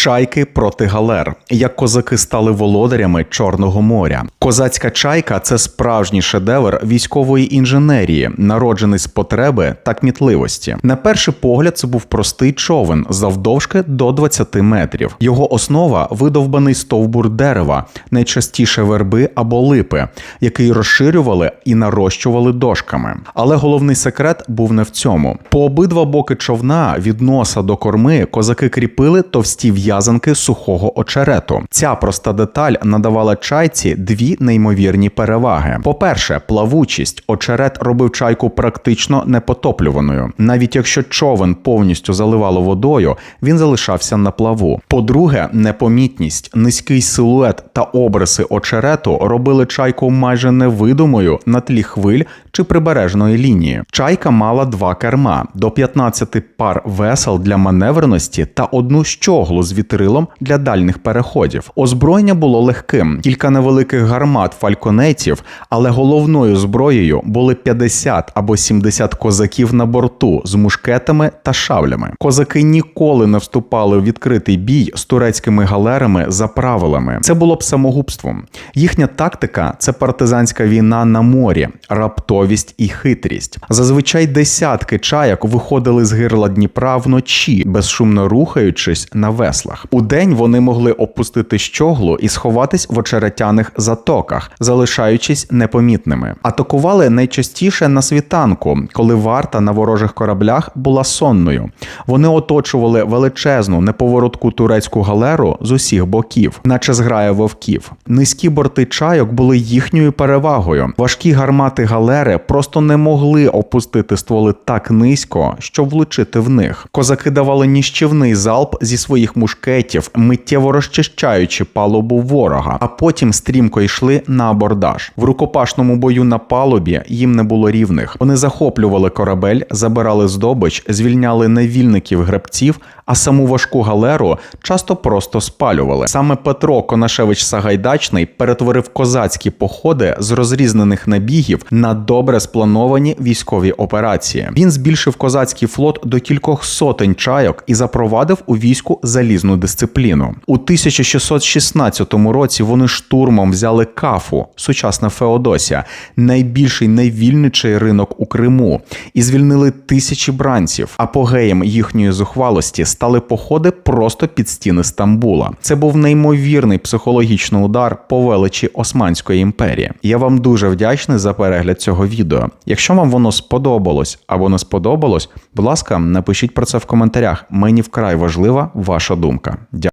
Чайки проти галер, як козаки стали володарями Чорного моря. Козацька чайка це справжній шедевр військової інженерії, народжений з потреби та кмітливості. На перший погляд, це був простий човен завдовжки до 20 метрів. Його основа видовбаний стовбур дерева, найчастіше верби або липи, який розширювали і нарощували дошками. Але головний секрет був не в цьому. По обидва боки човна від носа до корми козаки кріпили товсті в'язанки сухого очерету. Ця проста деталь надавала чайці дві неймовірні переваги. По-перше, плавучість. Очерет робив чайку практично непотоплюваною. Навіть якщо човен повністю заливало водою, він залишався на плаву. По-друге, непомітність, низький силует та обриси очерету робили чайку майже невидимою на тлі хвиль чи прибережної лінії. Чайка мала два керма до 15 пар весел для маневреності та одну щоглу з вітрилом для дальних переходів. Озброєння було легким, кілька невеликих гармат фальконетів, але головною зброєю були 50 або 70 козаків на борту з мушкетами та шавлями. Козаки ніколи не вступали в відкритий бій з турецькими галерами за правилами. Це було б самогубством. Їхня тактика це партизанська війна на морі, раптовість і хитрість. Зазвичай десятки чаяк виходили з гирла Дніпра вночі, безшумно рухаючись на веслах. Удень вони могли опустити щоглу і сховатись в очеретяних затоках, залишаючись непомітними. Атакували найчастіше на світанку, коли варта на ворожих кораблях була сонною. Вони оточували величезну неповоротку турецьку галеру з усіх боків, наче зграя вовків. Низькі борти чайок були їхньою перевагою. Важкі гармати галери просто не могли опустити стволи так низько, щоб влучити в них. Козаки давали ніщівний залп зі своїх мушкетів, миттєво розчищаючи палубу ворога, а потім стрімко йшли на абордаж. В рукопашному бою на палубі їм не було рівних. Вони захоплювали корабель, забирали здобич, звільняли невільників гребців, а саму важку галеру часто просто спалювали. Саме Петро Конашевич Сагайдачний перетворив козацькі походи з розрізнених набігів на добре сплановані військові операції. Він збільшив козацький флот до кількох сотень чайок і запровадив у війську залізну дисципліну. У 1616 році вони штурмом взяли кафу, сучасна Феодосія, найбільший найвільничий ринок у Криму, і звільнили тисячі бранців. Апогеєм їхньої зухвалості стали походи просто під стіни Стамбула. Це був неймовірний психологічний удар по величі Османської імперії. Я вам дуже вдячний за перегляд цього відео. Якщо вам воно сподобалось або не сподобалось, будь ласка, напишіть про це в коментарях. Мені вкрай важлива ваша думка. Дякую.